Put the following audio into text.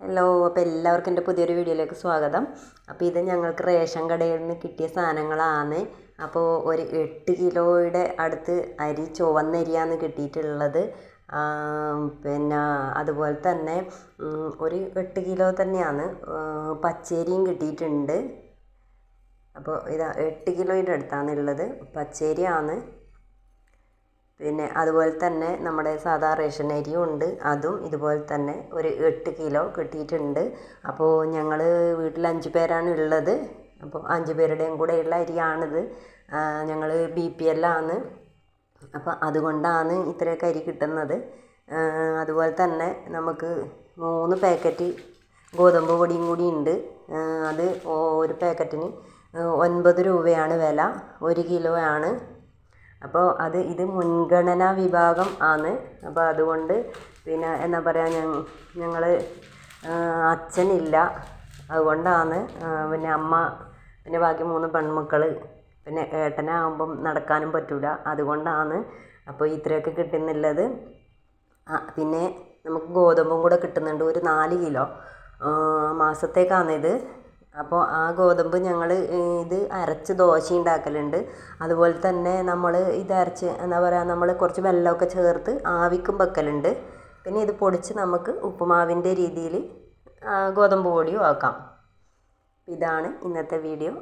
Hello അപ്പോൾ എല്ലാവർക്കും എന്റെ പുതിയൊരു വീഡിയോയിലേക്ക് സ്വാഗതം. അപ്പോൾ ഇത് ഞങ്ങൾക്ക് റേഷൻ കടയിൽ നിന്ന് കിട്ടിയ സാധനങ്ങളാണ്. അപ്പോൾ ഒരു എട്ട് കിലോയുടെ അടുത്ത് അരി ചുവന്നരിയാണ് കിട്ടിയിട്ടുള്ളത്. പിന്നെ അതുപോലെ തന്നെ ഒരു എട്ട് കിലോ തന്നെയാണ് പച്ചേരിയും കിട്ടിയിട്ടുണ്ട്. അപ്പോൾ ഇതാ എട്ട് കിലോയുടെ അടുത്താണ് ഉള്ളത് പച്ചരിയാണ്. പിന്നെ അതുപോലെ തന്നെ നമ്മുടെ സാധാ റേഷൻ അരിയും ഉണ്ട്. അതും ഇതുപോലെ തന്നെ ഒരു എട്ട് കിലോ കിട്ടിയിട്ടുണ്ട്. അപ്പോൾ ഞങ്ങൾ വീട്ടിൽ അഞ്ച് പേരാണ് ഉള്ളത്. അപ്പോൾ അഞ്ച് പേരുടെയും കൂടെ ഉള്ള അരിയാണിത്. ഞങ്ങൾ ബി പി എല്ലാണ് അപ്പോൾ അതുകൊണ്ടാണ് ഇത്രയൊക്കെ അരി കിട്ടുന്നത്. അതുപോലെ തന്നെ നമുക്ക് മൂന്ന് പാക്കറ്റ് ഗോതമ്പ് പൊടിയും കൂടി ഉണ്ട്. അത് ഒരു പാക്കറ്റിന് ഒൻപത് രൂപയാണ് വില. ഒരു കിലോ ആണ്. അപ്പോൾ അത് ഇത് മുൻഗണനാ വിഭാഗം ആണ്. അപ്പോൾ അതുകൊണ്ട് പിന്നെ എന്താ പറയുക ഞങ്ങൾ അച്ഛനില്ല. അതുകൊണ്ടാണ് പിന്നെ അമ്മ പിന്നെ ബാക്കി മൂന്ന് പെൺമക്കൾ പിന്നെ ഏട്ടനാകുമ്പം നടക്കാനും പറ്റില്ല അതുകൊണ്ടാണ് അപ്പോൾ ഇത്രയൊക്കെ കിട്ടുന്നുള്ളത്. പിന്നെ നമുക്ക് ഗോതമ്പും കൂടെ കിട്ടുന്നുണ്ട്. ഒരു നാല് കിലോ. മാസത്തേക്കാണിത് അപ്പോൾ ആ ഗോതമ്പ് ഞങ്ങൾ ഇത് അരച്ച് ദോശ ഉണ്ടാക്കലുണ്ട്. അതുപോലെ തന്നെ നമ്മൾ ഇത് അരച്ച് എന്താ പറയുക നമ്മൾ കുറച്ച് വെള്ളമൊക്കെ ചേർത്ത് ആവിക്കും വെക്കലുണ്ട്. പിന്നെ ഇത് പൊടിച്ച് നമുക്ക് ഉപ്പുമാവിന്റെ രീതിയിൽ ഗോതമ്പ് പൊടിയും ആക്കാം. ഇതാണ് ഇന്നത്തെ വീഡിയോ.